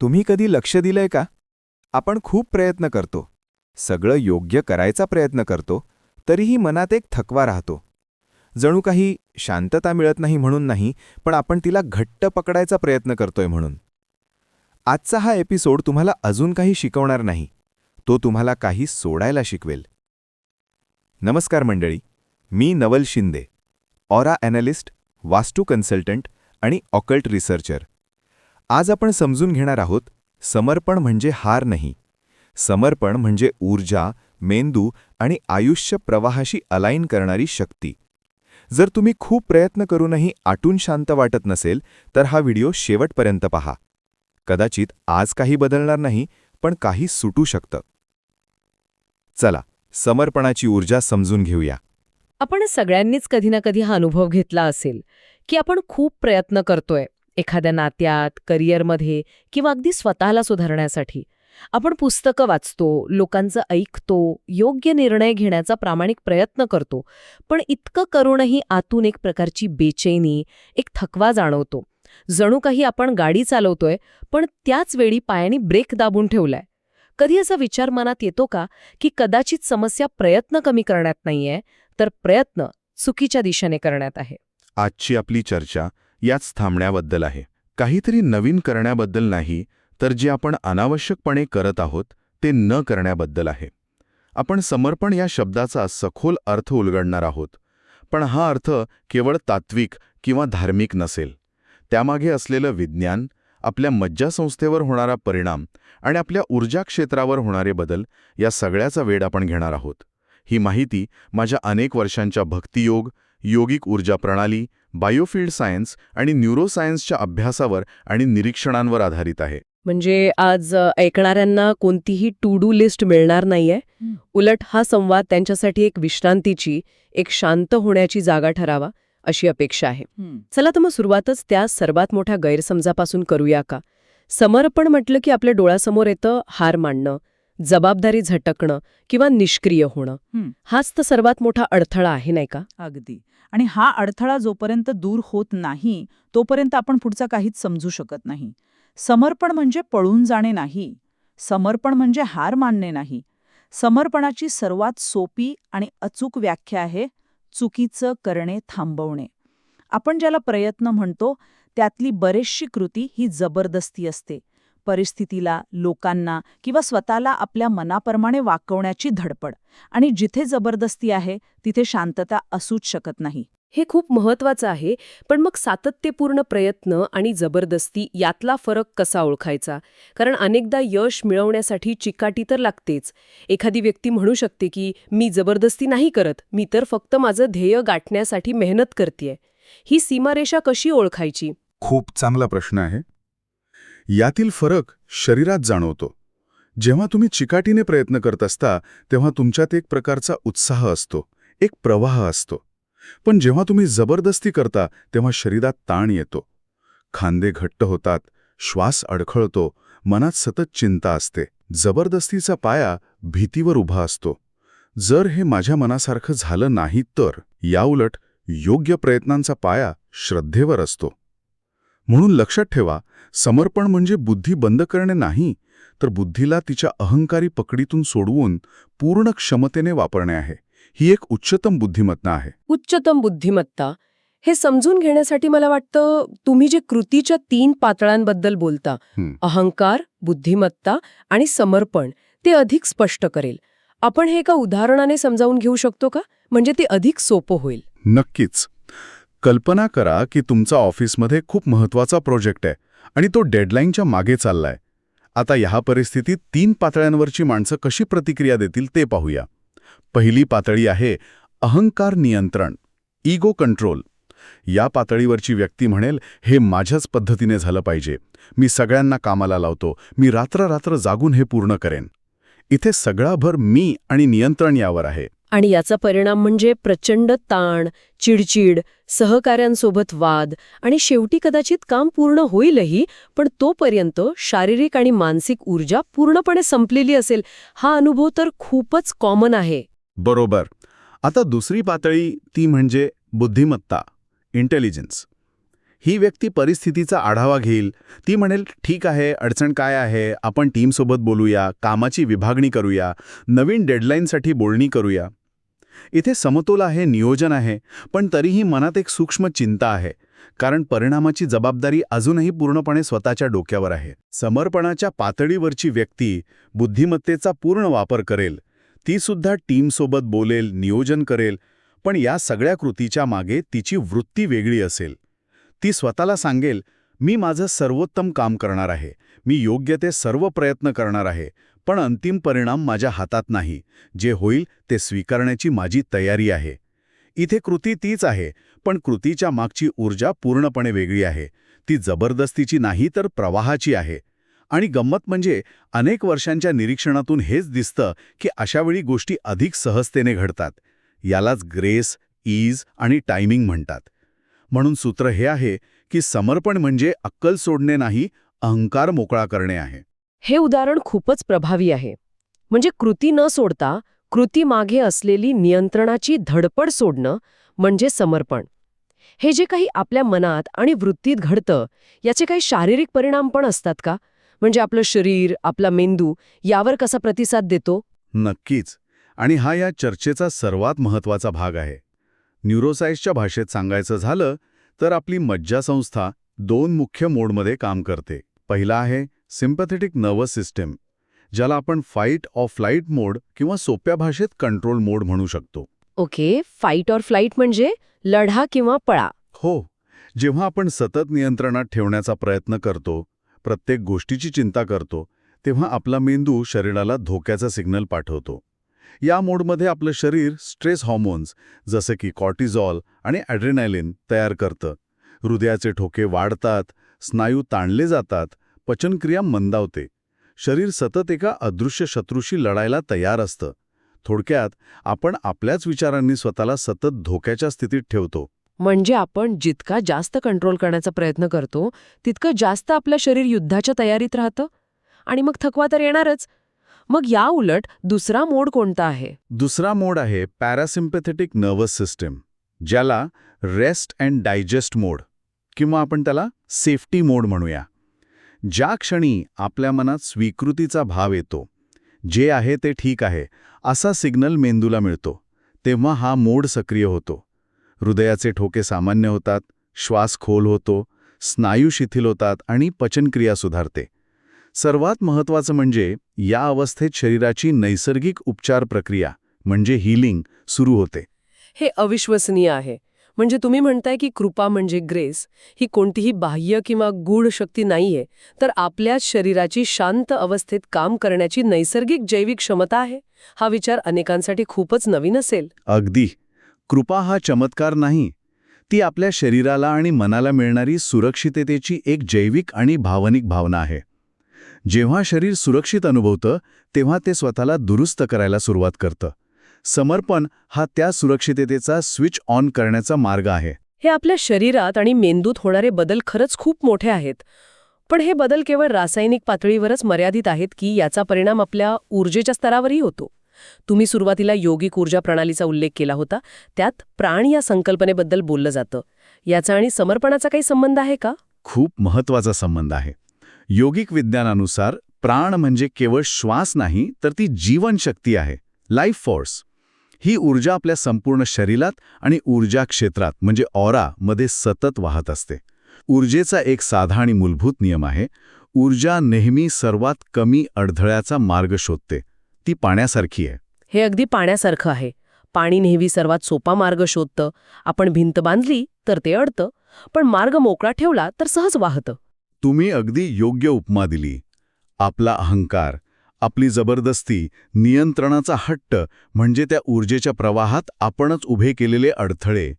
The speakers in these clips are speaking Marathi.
तुम्ही कधी लक्ष दिलंय का? आपण खूप प्रयत्न करतो. सगळं योग्य करायचा प्रयत्न करतो तरीही मनात एक थकवा राहतो. जणू काही शांतता मिळत नाही म्हणून नाही पण आपण तिला घट्ट पकडायचा प्रयत्न करतोय म्हणून. आजचा हा एपिसोड तुम्हाला अजून काही शिकवणार नाही. तो तुम्हाला काही सोडायला शिकवेल. नमस्कार मंडळी मी Naval Shinde aura analyst vastu consultant आणि ऑकल्ट रिसर्चर. आज आपण समजून घेणार आहोत समर्पण म्हणजे हार नाही. समर्पण म्हणजे ऊर्जा मेंदू आणि आयुष्य प्रवाहाशी अलाईन करणारी शक्ती. जर तुम्ही खूप प्रयत्न करूनही आटून शांत वाटत नसेल तर हा व्हिडिओ शेवटपर्यंत पहा. कदाचित आज काही बदलणार नाही पण काही सुटू शकतं. चला समर्पणाची ऊर्जा समजून घेऊया. आपण सगळ्यांनीच कधी ना कधी हा अनुभव घेतला असेल की आपण खूप प्रयत्न करतोय. एखाद्या नात्यात करिअरमध्ये किंवा अगदी स्वतःला सुधारण्यासाठी. आपण पुस्तकं वाचतो लोकांचं ऐकतो योग्य निर्णय घेण्याचा प्रामाणिक प्रयत्न करतो. पण इतकं करूनही आतून एक प्रकारची बेचैनी एक थकवा जाणवतो. जणू काही आपण गाडी चालवतोय पण त्याच वेळी पायानी ब्रेक दाबून ठेवलाय. कधी असा विचार मनात येतो का की कदाचित समस्या प्रयत्न कमी करण्यात नाहीये तर प्रयत्न चुकीच्या दिशेने करण्यात आहे? आजची आपली चर्चा याच थांबण्याबद्दल आहे. काहीतरी नवीन करण्याबद्दल नाही तर जे आपण अनावश्यकपणे करत आहोत ते न करण्याबद्दल आहे. आपण समर्पण या शब्दाचा सखोल अर्थ उलगडणार आहोत पण हा अर्थ केवळ तात्विक किंवा धार्मिक नसेल. त्यामागे असलेलं विज्ञान आपल्या मज्जासंस्थेवर होणारा परिणाम आणि आपल्या ऊर्जा क्षेत्रावर होणारे बदल या सगळ्याचा वेळ आपण घेणार आहोत. ही माहिती माझ्या अनेक वर्षांच्या भक्तियोग योगिक ऊर्जा प्रणाली बायोफिल्ड सायन्स आणि न्यूरोसायन्सच्या अभ्यासावर आणि निरीक्षणांवर आधारित आहे. म्हणजे आज ऐकणाऱ्यांना कोणतीही टू डू लिस्ट मिळणार नाहीये. उलट हा संवाद त्यांच्यासाठी एक विश्रांतीची एक शांत होण्याची जागा ठरावा अशी अपेक्षा आहे. चला तर मग सुरुवातच त्या सर्वात मोठ्या गैरसमजापासून करूया का? समर्पण म्हटलं की आपल्या डोळ्यासमोर येतं हार मांडणं. जबाबदारी झटकणं किंवा निष्क्रिय होणं. हाच तर सर्वात मोठा अडथळा आहे नाही का? अगदी. आणि हा अडथळा जोपर्यंत दूर होत नाही तोपर्यंत आपण पुढचा काहीच समजू शकत नाही. समर्पण म्हणजे पळून जाणे नाही. समर्पण म्हणजे हार मानणे नाही. समर्पणाची सर्वात सोपी आणि अचूक व्याख्या आहे चुकीचं करणे थांबवणे. आपण ज्याला प्रयत्न म्हणतो त्यातली बरेचशी कृती ही जबरदस्ती असते. परिस्थितीला लोकांना किंवा स्वतःला आपल्या मनाप्रमाणे वाकवण्याची धडपड. आणि जिथे जबरदस्ती आहे तिथे शांतता असूच शकत नाही. हे खूप महत्वाचं आहे पण मग सातत्यपूर्ण प्रयत्न आणि जबरदस्ती यातला फरक कसा ओळखायचा? कारण अनेकदा यश मिळवण्यासाठी चिकाटी तर लागतेच. एखादी व्यक्ती म्हणू शकते की मी जबरदस्ती नाही करत मी तर फक्त माझं ध्येय गाठण्यासाठी मेहनत करतेय. ही सीमारेषा कशी ओळखायची? खूप चांगला प्रश्न आहे. यातील फरक शरीरात जाणवतो. जेव्हा तुम्ही चिकाटीने प्रयत्न करत असता तेव्हा तुमच्यात एक प्रकारचा उत्साह असतो एक प्रवाह असतो. पण जेव्हा तुम्ही जबरदस्ती करता तेव्हा शरीरात ताण येतो. खांदे घट्ट होतात श्वास अडखळतो मनात सतत चिंता असते. जबरदस्तीचा पाया भीतीवर उभा असतो. जर हे माझ्या मनासारखं झालं नाही तर याउलट योग्य प्रयत्नांचा पाया श्रद्धेवर असतो. म्हणून लक्षात ठेवा समर्पण म्हणजे बुद्धी बंद करणे नाही तर बुद्धीला तिच्या अहंकारी पकडीतून सोडवून पूर्ण क्षमतेने वापरणे आहे. ही एक उच्चतम बुद्धिमत्ता आहे. उच्चतम बुद्धिमत्ता? हे समजून घेण्यासाठी मला वाटतं तुम्ही जे कृतीच्या तीन पातळ्यांबद्दल बोलता. अहंकार बुद्धिमत्ता आणि समर्पण ते अधिक स्पष्ट करेल. आपण हे एका उदाहरणाने समजावून घेऊ शकतो का? म्हणजे ते अधिक सोपं होईल. नक्कीच. कल्पना करा की तुमचा ऑफिसमध्ये खूप महत्त्वाचा प्रोजेक्ट आहे आणि तो डेडलाईनच्या मागे चाललाय. आता ह्या परिस्थितीत तीन पातळ्यांवरची माणसं कशी प्रतिक्रिया देतील ते पाहूया. पहिली पातळी आहे अहंकार नियंत्रण इगो कंट्रोल. या पातळीवरची व्यक्ती म्हणेल हे माझ्याच पद्धतीने झालं पाहिजे. मी सगळ्यांना कामाला लावतो. मी रात्र रात्र जागून हे पूर्ण करेन. इथे सगळा भर मी आणि नियंत्रण यावर आहे. आणि याचा परिणाम म्हणजे प्रचंड ताण चिडचिड सहकाऱ्यांसोबत वाद आणि शेवटी कदाचित काम पूर्ण होईलही पण तोपर्यंत शारीरिक आणि मानसिक ऊर्जा पूर्णपणे संपलेली असेल हा अनुभव तर खूपच कॉमन आहे. बरोबर. आता दुसरी पातळी ती म्हणजे बुद्धिमत्ता इंटेलिजन्स ही व्यक्ती परिस्थितीचा आढावा घेईल. ती म्हणेल ठीक आहे अडचण काय आहे? आपण टीमसोबत बोलूया कामाची विभागणी करूया नवीन डेडलाईनसाठी बोलणी करूया. इथे समतोल आहे नियोजन आहे पण तरीही मनात एक सूक्ष्म चिंता आहे कारण परिणामाची जबाबदारी अजूनही पूर्णपणे स्वतःच्या डोक्यावर आहे. समर्पणाच्या पातळीवरची व्यक्ती बुद्धिमत्तेचा पूर्ण वापर करेल ती सुद्धा टीमसोबत बोलेल नियोजन करेल पण या सगळ्या कृतीच्या मागे तिची वृत्ती वेगळी असेल. ती स्वतःला सांगेल मी माझं सर्वोत्तम काम करणार आहे मी योग्य ते सर्व प्रयत्न करणार आहे पण अंतिम परिणाम माझ्या हातात नाही. जे होईल ते स्वीकारण्याची माझी तयारी आहे. इथे कृती तीच आहे पण कृतीच्या मागची ऊर्जा पूर्णपणे वेगळी आहे. ती जबरदस्तीची नाही तर प्रवाहाची आहे. आणि गंमत म्हणजे अनेक वर्षांच्या निरीक्षणातून हेच दिसतं की अशावेळी गोष्टी अधिक सहजतेने घडतात. यालाच ग्रेस ईज आणि टायमिंग म्हणतात. म्हणून सूत्र हे आहे की समर्पण म्हणजे अक्कल सोडणे नाही अहंकार मोकळा करणे आहे. हे उदाहरण खूपच प्रभावी आहे. म्हणजे कृती न सोडता कृतीमागे असलेली नियंत्रणाची धडपड सोडणं म्हणजे समर्पण. हे जे काही आपल्या मनात आणि वृत्तीत घडतं याचे काही शारीरिक परिणाम पण असतात का? म्हणजे आपलं शरीर आपला मेंदू यावर कसा प्रतिसाद देतो? नक्कीच. आणि हा या चर्चेचा सर्वात महत्त्वाचा भाग आहे. न्यूरोसायन्सच्या भाषेत सांगायचं झालं तर आपली मज्जासंस्था दोन मुख्य मोडमध्ये काम करते. पहिला आहे सिम्पॅथेटिक नर्वस सिस्टम ज्याला आपण फाईट ऑफ फ्लाईट मोड किंवा सोप्या भाषेत कंट्रोल मोड म्हणू शकतो. ओके फाईट ऑर फ्लाईट म्हणजे लढा किंवा पळा. हो जेव्हा आपण सतत नियंत्रणात ठेवण्याचा प्रयत्न करतो प्रत्येक गोष्टीची चिंता करतो तेव्हा आपला मेंदू शरीराला धोक्याचा सिग्नल पाठवतो. या मोडमध्ये आपलं शरीर स्ट्रेस हॉर्मोन्स जसे की कॉर्टिझॉल आणि ॲड्रेनालिन तयार करतं. हृदयाचे ठोके वाढतात स्नायू ताणले जातात पचनक्रिया मंदावते. शरीर सतत एका अदृश्य शत्रूशी लढायला तयार असतं. थोडक्यात आपण आपल्याच विचारांनी स्वतःला सतत धोक्याच्या स्थितीत ठेवतो. म्हणजे आपण जितका जास्त कंट्रोल करण्याचा प्रयत्न करतो तितकं जास्त आपलं शरीर युद्धाच्या तयारीत राहतं. आणि मग थकवा तर येणारच. मग या उलट दुसरा मोड कोणता आहे? दुसरा मोड आहे पॅरासिम्पॅथेटिक नर्वस सिस्टम ज्याला रेस्ट अँड डायजेस्ट मोड किंवा आपण त्याला सेफ्टी मोड म्हणूया. ज्या क्षणी आपल्या मनात स्वीकृतीचा भाव येतो जे आहे ते ठीक आहे असा सिग्नल मेंदूला मिळतो तेव्हा हा मोड सक्रिय होतो. हृदयाचे ठोके सामान्य होतात श्वास खोल होतो स्नायू शिथिल होतात आणि पचनक्रिया सुधारते. सर्वात महत्त्वाचं म्हणजे या अवस्थेत शरीराची नैसर्गिक उपचार प्रक्रिया म्हणजे हीलिंग सुरू होते. हे अविश्वसनीय आहे. म्हणजे तुम्ही म्हणताय की कृपा म्हणजे ग्रेस ही कोणतीही बाह्य किंवा गूढ शक्ती नाहीये. तर आपल्याच शरीराची शांत अवस्थेत काम करण्याची नैसर्गिक जैविक क्षमता आहे? हा विचार अनेकांसाठी खूपच नवीन असेल. अगदी. कृपा हा चमत्कार नाही. ती आपल्या शरीराला आणि मनाला मिळणारी सुरक्षिततेची एक जैविक आणि भावनिक भावना आहे. जेव्हा शरीर सुरक्षित अनुभवतं तेव्हा ते स्वतःला दुरुस्त करायला सुरुवात करतं. समर्पण हा त्या सुरक्षिततेचा स्विच ऑन करण्याचा मार्ग आहे. हे आपल्या शरीरात आणि मेंदूत होणारे बदल खरंच खूप मोठे आहेत. पण हे बदल केवळ रासायनिक पातळीवरच मर्यादित आहेत की याचा परिणाम आपल्या ऊर्जेच्या स्तरावरही होतो. तुम्ही सुरुवातीला योगिक ऊर्जा प्रणालीचा उल्लेख केला होता. त्यात प्राण या संकल्पनेबद्दल बोललं जातं. याचा आणि समर्पणाचा काही संबंध आहे का? खूप महत्त्वाचा संबंध आहे. योगिक विज्ञानानुसार प्राण म्हणजे केवळ श्वास नाही तर ती जीवनशक्ती आहे. लाईफ फोर्स ही ऊर्जा आपल्या संपूर्ण शरीरात आणि ऊर्जा क्षेत्रात म्हणजे ऑरा मध्ये सतत वाहत असते. ऊर्जेचा एक साधा आणि मूलभूत नियम आहे ऊर्जा नेहमी सर्वात कमी अडथळ्याचा मार्ग शोधते. ती पाण्यासारखी आहे. हे अगदी पाण्यासारखं आहे. पाणी नेहमी सर्वात सोपा मार्ग शोधतं. आपण भिंत बांधली तर ते अडतं पण मार्ग मोकळा ठेवला तर सहज वाहतं. तुम्ही अगदी योग्य उपमा दिली. आपला अहंकार आपली जबरदस्ती नियंत्रणाचा हट्ट म्हणजे त्या ऊर्जेच्या प्रवाहात आपणच उभे केलेले अडथळे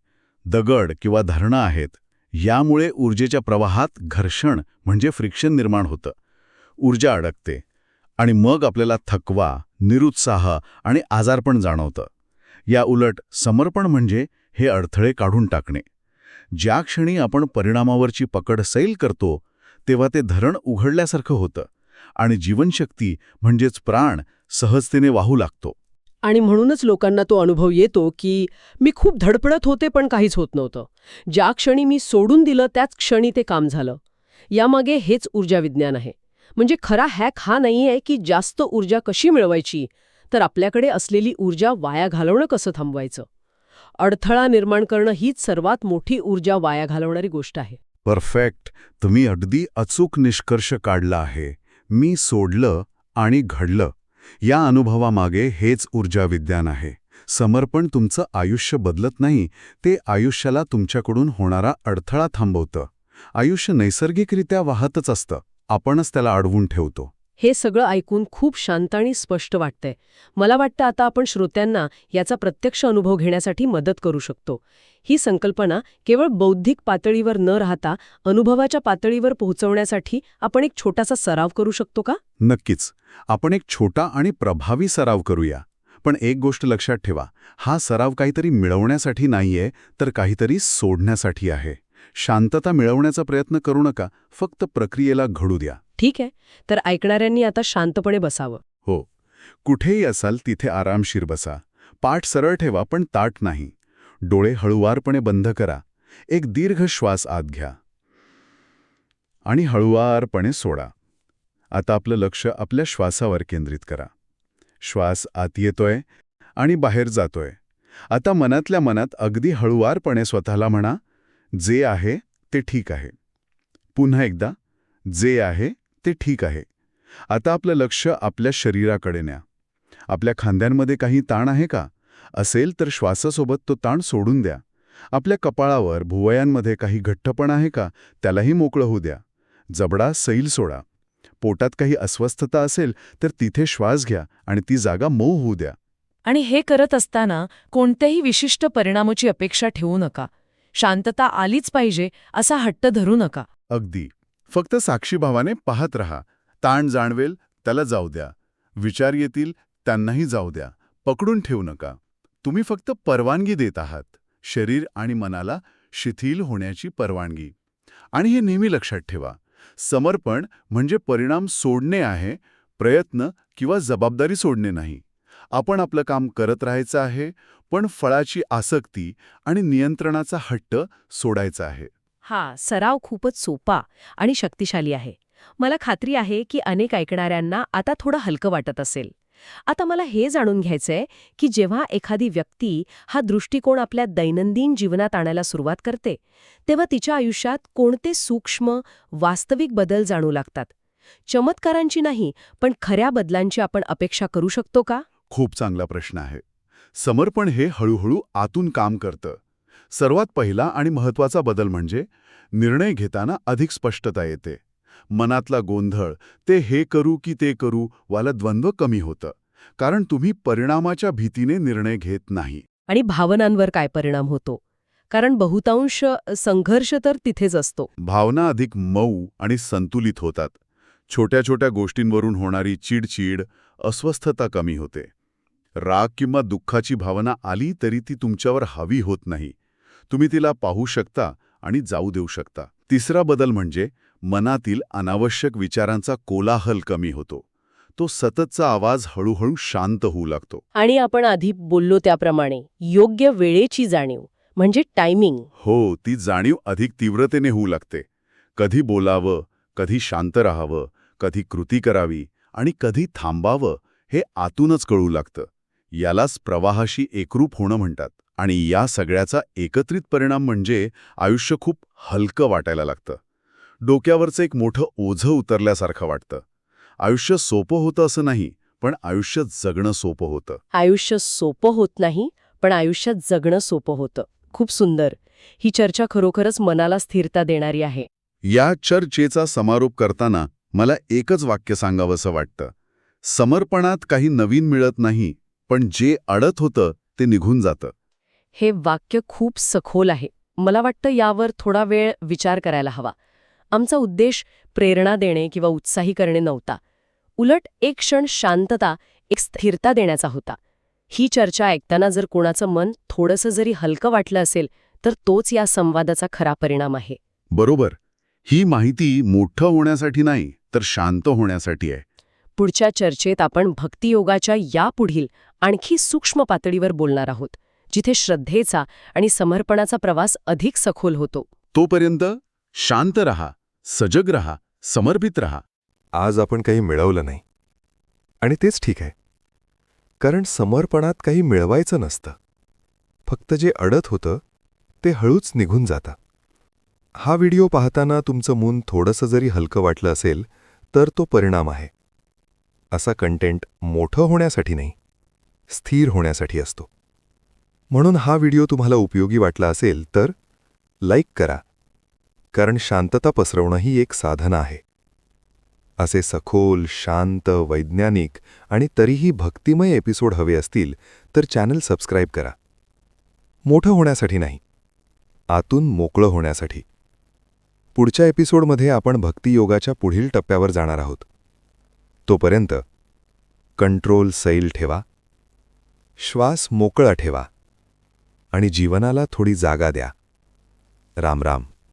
दगड किंवा धरणं आहेत. यामुळे ऊर्जेच्या प्रवाहात घर्षण म्हणजे फ्रिक्शन निर्माण होतं. ऊर्जा अडकते आणि मग आपल्याला थकवा निरुत्साह आणि आजारपण जाणवतं. या उलट समर्पण म्हणजे हे अडथळे काढून टाकणे. ज्या क्षणी आपण परिणामावरची पकड सैल करतो तेव्हा ते धरण उघडल्यासारखं होतं. आणि जीवनशक्ती म्हणजेच प्राण सहजतेने वाहू लागतो. आणि म्हणूनच लोकांना तो अनुभव येतो की मी खूप धडपडत होते पण काहीच होत नव्हतं. ज्या क्षणी मी सोडून दिलं त्याच क्षणी ते काम झालं. यामागे हेच ऊर्जा विज्ञान आहे. म्हणजे खरा हॅक हा नाहीये की जास्त ऊर्जा कशी मिळवायची तर आपल्याकडे असलेली ऊर्जा वाया घालवणं कसं थांबवायचं? अडथळा निर्माण करणं हीच सर्वात मोठी ऊर्जा वाया घालवणारी गोष्ट आहे. परफेक्ट. तुम्ही अगदी अचूक निष्कर्ष काढला आहे. मी सोडलं आणि घडलं. या अनुभवामागे हेच ऊर्जा विज्ञान आहे. समर्पण तुमचं आयुष्य बदलत नाही ते आयुष्याला तुमच्याकडून होणारा अडथळा थांबवतं. आयुष्य नैसर्गिकरित्या वाहतच असतं. आपणच त्याला अडवून ठेवतो. हे सगळं ऐकून खूप शांत आणि स्पष्ट वाटतंय. मला वाटतं आता आपण श्रोत्यांना याचा प्रत्यक्ष अनुभव घेण्यासाठी मदत करू शकतो. ही संकल्पना केवळ बौद्धिक पातळीवर न राहता अनुभवाच्या पातळीवर पोहोचवण्यासाठी आपण एक छोटासा सराव करू शकतो का? नक्कीच. आपण एक छोटा आणि प्रभावी सराव करूया. पण एक गोष्ट लक्षात ठेवा हा सराव काहीतरी मिळवण्यासाठी नाहीये तर काहीतरी सोडण्यासाठी आहे. शांतता मिळवण्याचा प्रयत्न करू नका फक्त प्रक्रियेला घडू द्या. ठीक आहे. तर ऐकणाऱ्यांनी आता शांतपणे बसावं. हो. कुठेही असाल तिथे आरामशीर बसा. पाठ सरळ ठेवा पण ताट नाही. डोळे हळुवारपणे बंद करा. एक दीर्घ श्वास आत घ्या. आणि हळुवारपणे सोडा. आता आपलं लक्ष आपल्या श्वासावर केंद्रित करा. श्वास आत येतोय आणि बाहेर जातोय. आता मनातल्या मनात अगदी हळुवारपणे स्वतःला म्हणा जे आहे ते ठीक आहे. पुन्हा एकदा जे आहे ते ठीक आहे. आता आपलं लक्ष आपल्या शरीराकडे न्या. आपल्या खांद्यांमध्ये काही ताण आहे का? असेल तर श्वासासोबत तो ताण सोडून द्या. आपल्या कपाळावर भुवयांमध्ये काही घट्टपण आहे का? त्यालाही मोकळं होऊ द्या. जबडा सैल सोडा. पोटात काही अस्वस्थता असेल तर तिथे श्वास घ्या आणि ती जागा मऊ होऊ द्या. आणि हे करत असताना कोणत्याही विशिष्ट परिणामाची अपेक्षा ठेवू नका. शांतता आलीच पाहिजे असा हट्ट धरू नका. अगदी. फक्त साक्षीभावाने पाहत रहा. ताण जाणवेल त्याला जाऊ द्या. विचार येतील त्यांनाही जाऊ द्या. पकडून ठेवू नका. तुम्ही फक्त परवानगी देत आहात. शरीर आणि मनाला शिथिल होण्याची परवानगी. आणि हे नेहमी लक्षात ठेवा. समर्पण म्हणजे परिणाम सोडणे आहे प्रयत्न किंवा जबाबदारी सोडणे नाही. आपण आपलं काम करत राहायचं आहे पण फळाची आसक्ती आणि नियंत्रणाचा हट्ट सोडायचा आहे. हा सराव खूपच सोपा आणि शक्तिशाली आहे. मला खात्री आहे की अनेक ऐकणाऱ्यांना आता थोडं हलकं वाटत असेल. आता मला हे जाणून घ्यायचंय की जेव्हा एखादी व्यक्ती हा दृष्टिकोन आपल्या दैनंदिन जीवनात आणायला सुरुवात करते तेव्हा तिच्या आयुष्यात कोणते सूक्ष्म वास्तविक बदल जाणू लागतात? चमत्कारांची नाही पण खऱ्या बदलांची आपण अपेक्षा करू शकतो का? खूप चांगला प्रश्न आहे. समर्पण हे हळूहळू आतून काम करतं. सर्वात पहिला आणि महत्त्वाचा बदल म्हणजे निर्णय घेताना अधिक स्पष्टता येते. मनातला गोंधळ ते हे करू की ते करू वाला द्वंद्व कमी होतं. कारण तुम्ही परिणामाच्या भीतीने निर्णय घेत नाही. आणि भावनांवर काय परिणाम होतो? कारण बहुतांश संघर्ष तर तिथेच असतो. भावना अधिक मऊ आणि संतुलित होतात. छोट्या छोट्या गोष्टींवरून होणारी चिडचिड अस्वस्थता कमी होते. राग किंवा दुःखाची भावना आली तरी ती तुमच्यावर हवी होत नाही. तुम्ही तिला पाहू शकता आणि जाऊ देऊ शकता. तिसरा बदल म्हणजे मनातील अनावश्यक विचारांचा कोलाहल कमी होतो. तो सततचा आवाज हळूहळू शांत होऊ लागतो. आणि आपण आधी बोललो त्याप्रमाणे योग्य वेळेची जाणीव म्हणजे टायमिंग. हो ती जाणीव अधिक तीव्रतेने होऊ लागते. कधी बोलावं कधी शांत राहावं कधी कृती करावी आणि कधी थांबावं हे आतूनच कळू लागतं. यालाच प्रवाहाशी एकरूप होणं म्हणतात. आणि या सगळ्याचा एकत्रित परिणाम म्हणजे आयुष्य खूप हलकं वाटायला लागतं. डोक्यावरचं एक मोठं ओझं उतरल्यासारखं वाटतं. आयुष्य सोपं होतं असं नाही पण आयुष्य जगणं सोपं होतं. आयुष्य सोपं होत नाही पण आयुष्यात जगणं सोपं होतं. खूप सुंदर. ही चर्चा खरोखरच मनाला स्थिरता देणारी आहे. या चर्चेचा समारोप करताना मला एकच वाक्य सांगावंसं वाटतं. समर्पणात काही नवीन मिळत नाही पण जे अडत होतं ते निघून जातं. हे वाक्य खूप सखोल आहे. मला वाटतं यावर थोडा वेळ विचार करायला हवा. आमचा उद्देश प्रेरणा देणे किंवा उत्साही करणे नव्हता. उलट एक क्षण शांतता एक स्थिरता देण्याचा होता. ही चर्चा ऐकताना जर कोणाचं मन थोडंसं जरी हलकं वाटलं असेल तर तोच या संवादाचा खरा परिणाम आहे. बरोबर. ही माहिती मोठं होण्यासाठी नाही तर शांत होण्यासाठी आहे. पुढच्या चर्चेत आपण भक्तियोगाच्या यापुढील आणखी सूक्ष्म पातळीवर बोलणार आहोत जिथे श्रद्धेचा आणि समर्पणाचा प्रवास अधिक सखोल होतो. तोपर्यंत शांत रहा सजग रहा समर्पित रहा. आज आपण काही मिळवलं नाही. आणि तेच ठीक आहे. कारण समर्पणात काही मिळवायचं नसतं. फक्त जे अडत होतं ते हळूच निघून जातं. हा व्हिडिओ पाहताना तुमचं मून थोडंसं जरी हलकं वाटलं असेल तर तो परिणाम आहे. असा कंटेंट मोठं होण्यासाठी नाही स्थिर होण्यासाठी असतो. म्हणून हा व्हिडिओ तुम्हाला उपयोगी वाटला असेल तर लाईक करा कारण शांतता पसरवणं ही एक साधन आहे. असे सखोल शांत वैज्ञानिक आणि तरीही भक्तिमय एपिसोड हवे असतील तर चॅनल सबस्क्राईब करा. मोठं होण्यासाठी नाही आतून मोकळं होण्यासाठी. पुढच्या एपिसोडमध्ये आपण भक्तियोगाच्या पुढील टप्प्यावर जाणार आहोत. तोपर्यंत कंट्रोल सैल ठेवा श्वास मोकळा ठेवा आणि जीवनाला थोडी जागा द्या. राम राम.